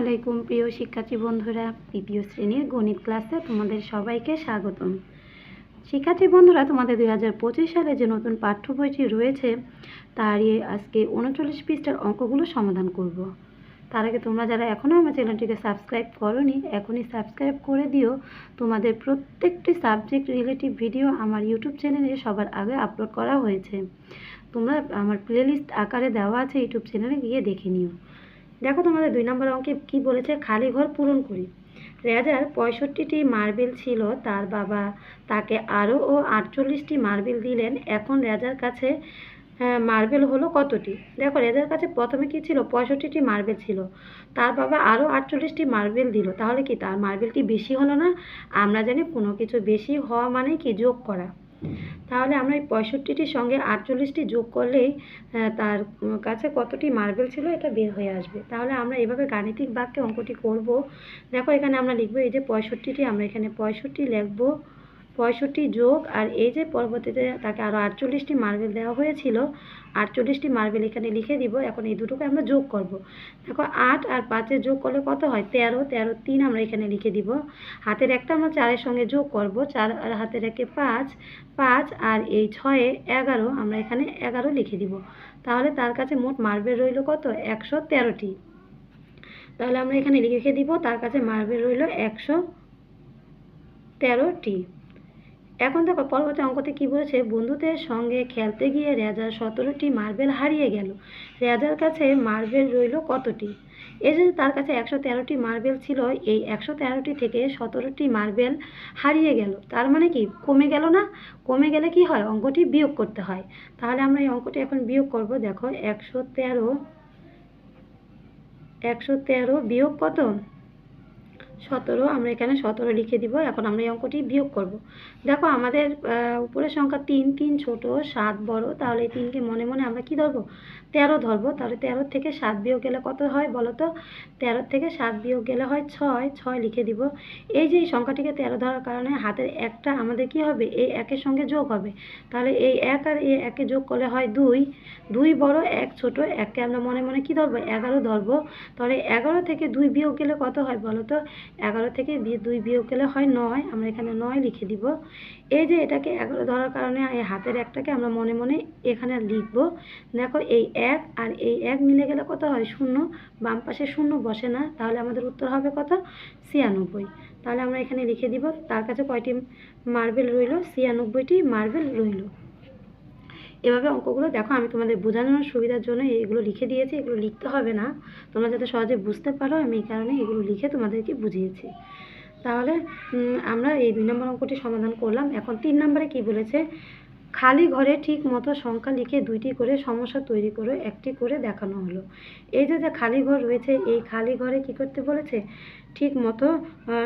আলাইকুম, প্রিয় শিক্ষার্থী বন্ধুরা। তৃতীয় শ্রেণির গণিত ক্লাসে তোমাদের সবাইকে স্বাগতম। শিক্ষার্থী বন্ধুরা, তোমাদের দুই হাজার পঁচিশ সালে যে নতুন পাঠ্য বইটি রয়েছে, তারই আজকে উনচল্লিশ পৃষ্ঠার অঙ্কগুলো সমাধান করব। তার আগে তোমরা যারা এখনও আমার চ্যানেলটিকে সাবস্ক্রাইব করোনি, এখনই সাবস্ক্রাইব করে দিও। তোমাদের প্রত্যেকটি সাবজেক্ট রিলেটিভ ভিডিও আমার ইউটিউব চ্যানেলে সবার আগে আপলোড করা হয়েছে। তোমরা আমার প্লেলিস্ট আকারে দেওয়া আছে, ইউটিউব চ্যানেলে গিয়ে দেখে নিও। দেখো তোমাদের দুই নম্বর অঙ্কে কি বলেছে, খালি ঘর পূরণ করি। রেজার পঁয়ষট্টিটি মার্বেল ছিল, তার বাবা তাকে আরও ও আটচল্লিশটি মার্বেল দিলেন। এখন রেজার কাছে মার্বেল হলো কতটি? দেখো রেজার কাছে প্রথমে কি ছিল? পঁয়ষট্টিটি মার্বেল ছিল। তার বাবা আরও আটচল্লিশটি মার্বেল দিল। তাহলে কি তার মার্বেলটি বেশি হলো না? আমরা জানি কোনো কিছু বেশি হওয়া মানে কি যোগ করা। তাহলে আমরা এই পঁয়ষট্টিটির সঙ্গে আটচল্লিশটি যোগ করলেই তার কাছে কতটি মার্বেল ছিল এটা বের হয়ে আসবে। তাহলে আমরা এভাবে গাণিতিক বাক্যে অঙ্কটি করব। দেখো এখানে আমরা লিখব এই যে পঁয়ষট্টিটি, আমরা এখানে পঁয়ষট্টি লিখব। পঁয়ষট্টি যোগ আর এই যে পরবর্তীতে তাকে আরও আটচল্লিশটি মার্বেল দেওয়া হয়েছিল, আটচল্লিশটি মার্বেল এখানে লিখে দিব। এখন এই দুটোকে আমরা যোগ করব। দেখো, আট আর পাঁচের যোগ করলে কত হয়? তেরো। তেরো, তিন আমরা এখানে লিখে দিব। হাতের একটা আমরা চারের সঙ্গে যোগ করব। চার আর হাতের একে পাঁচ পাঁচ আর এই ছয়ে এগারো আমরা এখানে এগারো লিখে দিব। তাহলে তার কাছে মোট মার্বেল রইল কত? একশো তেরোটি। তাহলে আমরা এখানে লিখে দিব, তার কাছে মার্বেল রইল একশো তেরোটি। এখন দেখো পরবর্তী অঙ্কতে কি বলেছে? বন্ধুদের সঙ্গে খেলতে গিয়ে রেজার সতেরোটি মার্বেল হারিয়ে গেল। রেজার কাছে মার্বেল রইল কতটি? এই যে তার কাছে একশো তেরোটি মার্বেল ছিল, এই একশো তেরোটি থেকে সতেরোটি মার্বেল হারিয়ে গেল। তার মানে কি? কমে গেল না? কমে গেলে কি হয়? অঙ্কটি বিয়োগ করতে হয়। তাহলে আমরা এই অঙ্কটি এখন বিয়োগ করব। দেখো, একশো তেরো একশো তেরো বিয়োগ কত? সতেরো, আমরা এখানে সতেরো লিখে দিব, এখন আমরা এই অঙ্কটি বিয়োগ করব। দেখো আমাদের উপরের সংখ্যা তিন তিন ছোট, সাত বড়, তাহলে এই তিনকে মনে মনে আমরা কি ধরবো? তেরো ধরবো, তাহলে তেরো থেকে সাত বিয়োগ গেলে কত হয় বলো তো? তেরো থেকে সাত বিয়োগ গেলে হয় ছয় ছয় লিখে দিব। এই যে এই সংখ্যাটিকে তেরো ধরার কারণে হাতের একটা আমাদের কি হবে? এই একের সঙ্গে যোগ হবে। তাহলে এই এক আর এই একে যোগ করলে হয় দুই। দুই বড়, এক ছোট, এককে আমরা মনে মনে কি ধরবো? এগারো ধরবো। তাহলে এগারো থেকে দুই বিয়োগ গেলে কত হয় বলো তো? এগারো থেকে দুই বিয়োগ গেলে হয় নয়। আমরা এখানে নয় লিখে দিব। এই যে এটাকে এগারো ধরার কারণে এই হাতের একটাকে আমরা মনে মনে এখানে লিখব। দেখো এই এক আর এই এক মিলে গেলে কত হয়? শূন্য। বাম পাশে শূন্য বসে না। তাহলে আমাদের উত্তর হবে কত? ছিয়ানব্বই। তাহলে আমরা এখানে লিখে দিব। তার কাছে কয়টি মার্বেল রইল? ছিয়ানব্বইটি মার্বেল রইল। এভাবে অঙ্কগুলো দেখো, আমি তোমাদের বোঝানোর সুবিধার জন্য এগুলো লিখে দিয়েছি, এগুলো লিখতে হবে না। তোমরা যাতে সহজে বুঝতে পারো, আমি এই কারণে এগুলো লিখে তোমাদেরকে বুঝিয়েছি। তাহলে আমরা এই দুই নম্বর অঙ্কটি সমাধান করলাম। এখন তিন নম্বরে কি বলেছে? খালি ঘরে ঠিক মতো সংখ্যা লিখে দুইটি করে সমস্যা তৈরি করে একটি করে দেখানো হলো। এই যে যে খালি ঘর রয়েছে, এই খালি ঘরে কি করতে বলেছে? ঠিক মতো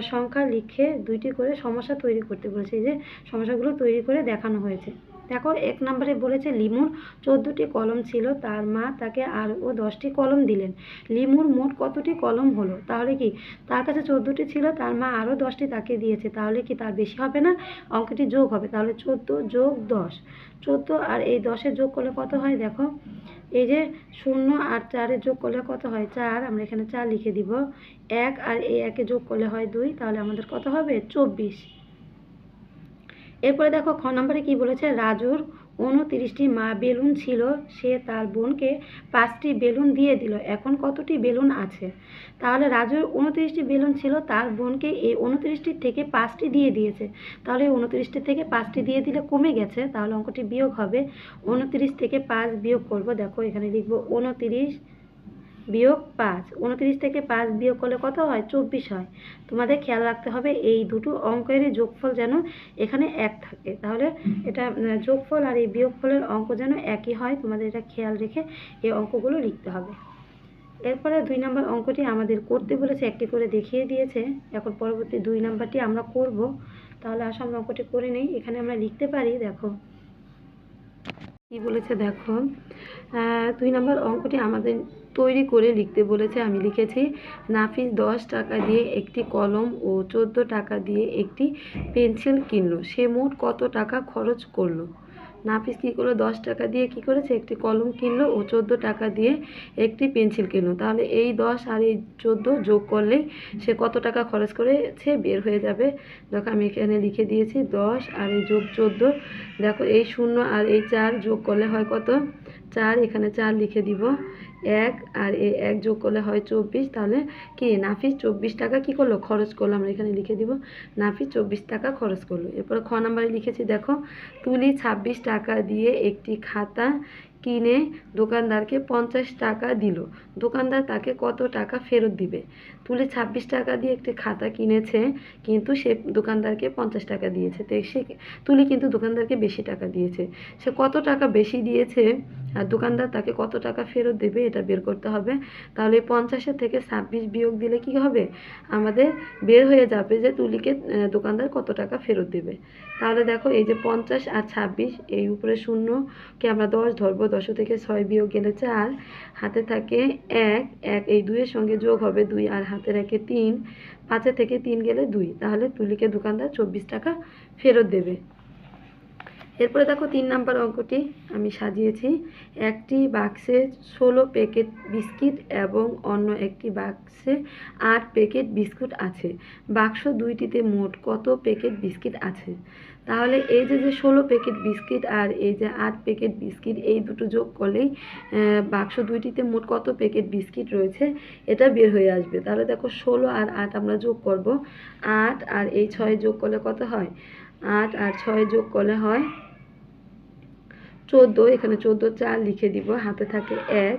সংখ্যা লিখে দুইটি করে সমস্যা তৈরি করতে বলেছে। যে সমস্যাগুলো তৈরি করে দেখানো হয়েছে। দেখো, এক নম্বরে বলেছে, লিমুর চোদ্দোটি কলম ছিল, তার মা তাকে আরও দশটি কলম দিলেন। লিমুর মোট কতটি কলম হলো? তাহলে কি, তার কাছে চোদ্দোটি ছিল, তার মা আরও দশটি তাকে দিয়েছে, তাহলে কি তার বেশি হবে না? অঙ্কটি যোগ হবে, তাহলে চোদ্দ যোগ দশ। চোদ্দ আর এই দশের যোগ করলে কত হয়? দেখো এই যে শূন্য আর চারে যোগ করলে কত হয়? চার। আমরা এখানে চার লিখে দিব। এক আর এই একে যোগ করলে হয় দুই। তাহলে আমাদের কত হবে? চব্বিশ। এরপরে দেখো খ নম্বরে কি বলেছে? রাজুর উনতিরিশটি মা বেলুন ছিল, সে তার বোনকে পাঁচটি বেলুন দিয়ে দিল। এখন কতটি বেলুন আছে? তাহলে রাজুর উনতিরিশটি বেলুন ছিল, তার বোনকে এই উনতিরিশটির থেকে পাঁচটি দিয়ে দিয়েছে। তাহলে উনতিরিশটি থেকে পাঁচটি দিয়ে দিলে কমে গেছে, তাহলে অঙ্কটি বিয়োগ হবে। উনতিরিশ থেকে পাঁচ বিয়োগ করব, দেখো এখানে লিখব উনতিরিশ বিয়োগ পাঁচ, উনত্রিশ থেকে পাঁচ বিয়োগ করলে কত হয়? চব্বিশ হয়। তোমাদের খেয়াল রাখতে হবে, এই দুটো অঙ্কেরই যোগফল যেন এখানে এক থাকে। তাহলে এটা যোগফল আর এই বিয়োগফলের অঙ্ক যেন একই হয়, তোমাদের এটা খেয়াল রেখে এই অঙ্কগুলো লিখতে হবে। এরপরে দুই নম্বর অঙ্কটি আমাদের করতে বলেছে, একটি করে দেখিয়ে দিয়েছে। এখন পরবর্তী দুই নাম্বারটি আমরা করব। তাহলে আসো আমরা অঙ্কটি করে নেই। এখানে আমরা লিখতে পারি, দেখো কি বলেছে দেখো? দুই নম্বর অঙ্কটি আমাদের তৈরি করে লিখতে বলেছে, আমি লিখেছি, নাফিস দশ টাকা দিয়ে একটি কলম ও চোদ্দ টাকা দিয়ে একটি পেন্সিল কিনলো। সে মোট কত টাকা খরচ করল? নাফিস কী করল? দশ টাকা দিয়ে কি করেছে? একটি কলম কিনলো ও চোদ্দ টাকা দিয়ে একটি পেন্সিল কিনলো। তাহলে এই দশ আর এই চোদ্দ যোগ করলেই সে কত টাকা খরচ করেছে? বের হয়ে যাবে। দেখো আমি এখানে লিখে দিয়েছি দশ আর এই যোগ চোদ্দ। দেখো এই শূন্য আর এই চার যোগ করলে হয় কত? চার, এখানে চার লিখে দিব। এক আর এই এক যোগ করলে হয় চব্বিশ, তাহলে কি? নাফিস চব্বিশ টাকা কি করল? খরচ করল, আমরা এখানে লিখে দিব। নাফিস চব্বিশ টাকা খরচ করল। এরপরে খ নাম্বারে লিখেছি, দেখো, তুলি ছাব্বিশ টাকা দিয়ে একটি খাতা কিনে দোকানদারকে পঞ্চাশ টাকা দিল। দোকানদার তাকে কত টাকা ফেরত দিবে? তুলি ছাব্বিশ টাকা দিয়ে একটি খাতা কিনেছে, কিন্তু সে দোকানদারকে পঞ্চাশ টাকা দিয়েছে। তো সে তুলি কিন্তু দোকানদারকে বেশি টাকা দিয়েছে। সে কত টাকা বেশি দিয়েছে আর দোকানদার তাকে কত টাকা ফেরত দেবে এটা বের করতে হবে। তাহলে পঞ্চাশের থেকে ছাব্বিশ বিয়োগ দিলে কি হবে? আমাদের বের হয়ে যাবে যে তুলিকে দোকানদার কত টাকা ফেরত দেবে। তাহলে দেখো এই যে পঞ্চাশ আর ছাব্বিশ, এই উপরে শূন্যকে আমরা দশ ধরবো দশ থেকে ছয় বিয়োগ গেলে চার, হাতে থাকে এক এক, এই দুইয়ের সঙ্গে যোগ হবে দুই, আর হাতে রাখে তিন, পাঁচে থেকে তিন গেলে দুই, তাহলে তুলিকে দোকানদার চব্বিশ টাকা ফেরত দেবে। এরপরে দেখো তিন নাম্বার অঙ্কটি আমি সাজিয়েছি। একটি বাক্সে ষোলো প্যাকেট বিস্কিট এবং অন্য একটি বাক্সে আট প্যাকেট বিস্কুট আছে। বাক্স দুইটিতে মোট কত প্যাকেট বিস্কিট আছে? তাহলে এই যে যে ষোলো প্যাকেট বিস্কিট আর এই যে আট প্যাকেট বিস্কিট এই দুটো যোগ করলেই বাক্স দুইটিতে মোট কত প্যাকেট বিস্কিট রয়েছে? এটা বের হয়ে আসবে। তাহলে দেখো ষোলো আর আট আমরা যোগ করব। আট আর এই ছয় যোগ করলে কত হয়? আট আর ছয় যোগ করলে হয় চোদ্দ। এখানে চোদ্দ চার লিখে দিব, হাতে থাকে এক।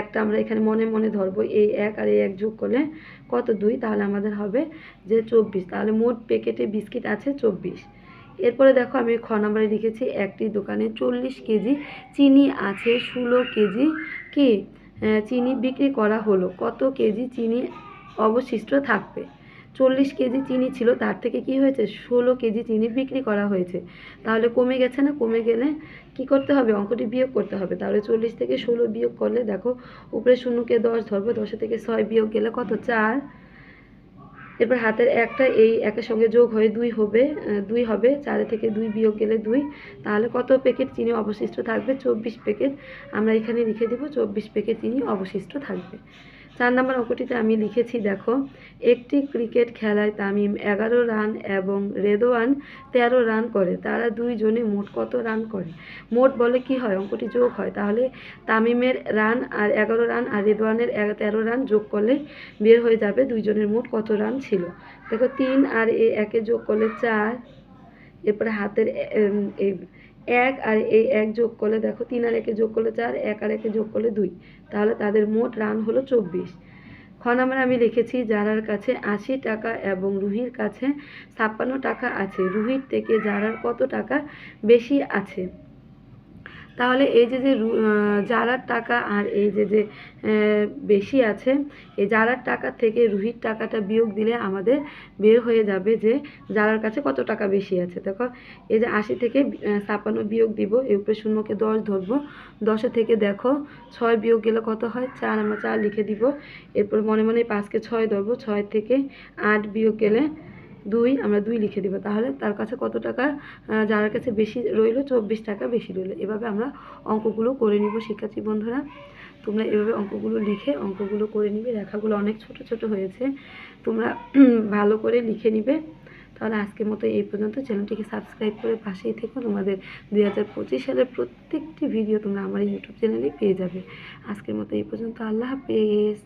একটা আমরা এখানে মনে মনে ধরবো, এই এক আর এই এক যোগ করলে কত দুই? তাহলে আমাদের হবে যে চব্বিশ। তাহলে মোট প্যাকেটে বিস্কিট আছে চব্বিশ। এরপরে দেখো আমি খ নম্বরে লিখেছি, একটি দোকানে চল্লিশ কেজি চিনি আছে, ষোলো কেজি কি? চিনি বিক্রি করা হলো। কত কেজি চিনি অবশিষ্ট থাকবে? চল্লিশ কেজি চিনি ছিল, তার থেকে কি হয়েছে? ষোলো কেজি চিনি বিক্রি করা হয়েছে। তাহলে কমে গেছে না? কমে গেলে কি করতে হবে? অঙ্কটি বিয়োগ করতে হবে। তাহলে চল্লিশ থেকে ষোলো বিয়োগ করলে দেখো, উপরে শূন্যকে দশ ধরবো, দশে থেকে ছয় বিয়োগ গেলে কত? চার। এরপর হাতের একটা এই একের সঙ্গে যোগ হয়ে দুই হবে দুই হবে, চারে থেকে দুই বিয়োগ গেলে দুই। তাহলে কত প্যাকেট চিনি অবশিষ্ট থাকবে? চব্বিশ প্যাকেট। আমরা এখানে লিখে দেবো, চব্বিশ প্যাকেট চিনি অবশিষ্ট থাকবে। চার নম্বর অঙ্কটিতে আমি লিখেছি, দেখো, একটি ক্রিকেট খেলায় তামিম এগারো রান এবং রেদোয়ান তেরো রান করে। তারা দুইজনে মোট কত রান করে? মোট বলে কি হয়? অঙ্কটি যোগ হয়। তাহলে তামিমের রান আর এগারো রান আর রেদোয়ানের তেরো রান যোগ করলে বের হয়ে যাবে দুইজনের মোট কত রান ছিল? দেখো, তিন আর এ একে যোগ করলে চার। এরপরে হাতের এক আর এই এক যোগ করলে দেখো তিন আর একে যোগ করলে চার, এক আর একে যোগ করলে দুই। তাহলে তাদের মোট রান হলো চব্বিশ। খ নাম্বার আমি লিখেছি জারার কাছে আশি টাকা এবং রুহির কাছে ছাপ্পান্ন টাকা আছে, রুহির থেকে জারার কত টাকা বেশি আছে? তাহলে এই যে যে জারার টাকা আর এই যে যে বেশি আছে এই জারার টাকা থেকে রুহির টাকাটা বিয়োগ দিলে আমাদের বের হয়ে যাবে যে জারার কাছে কত টাকা বেশি আছে। দেখো এই যে আশি থেকে আহ, ছাপ্পান্ন বিয়োগ দিব এর উপরে শূন্যকে দশ ধরবো। দশে থেকে দেখো ছয় বিয়োগ গেলে কত হয়? চার আমরা চার লিখে দিব। এরপর মনে মনে পাঁচকে ছয় ধরবো। ছয় থেকে আট বিয়োগ গেলে দুই, আমরা দুই লিখে দিব। তাহলে তার কাছে কত টাকা যার কাছে বেশি রইল, চব্বিশ টাকা বেশি রইল। এভাবে আমরা অঙ্কগুলো করে নিব, শিক্ষার্থী বন্ধুরা। তোমরা এভাবে অঙ্কগুলো লিখে অঙ্কগুলো করে নিবে। রেখাগুলো অনেক ছোট ছোট হয়েছে। তোমরা ভালো করে লিখে নিবে। তাহলে আজকের মতো এই পর্যন্ত। চ্যানেলটিকে সাবস্ক্রাইব করে পাশেই থেকো। তোমাদের দুই হাজার পঁচিশ সালের প্রত্যেকটি ভিডিও তোমরা আমার ইউটিউব চ্যানেলে পেয়ে যাবে। আজকের মতো এই পর্যন্ত। আল্লাহ হাফেজ।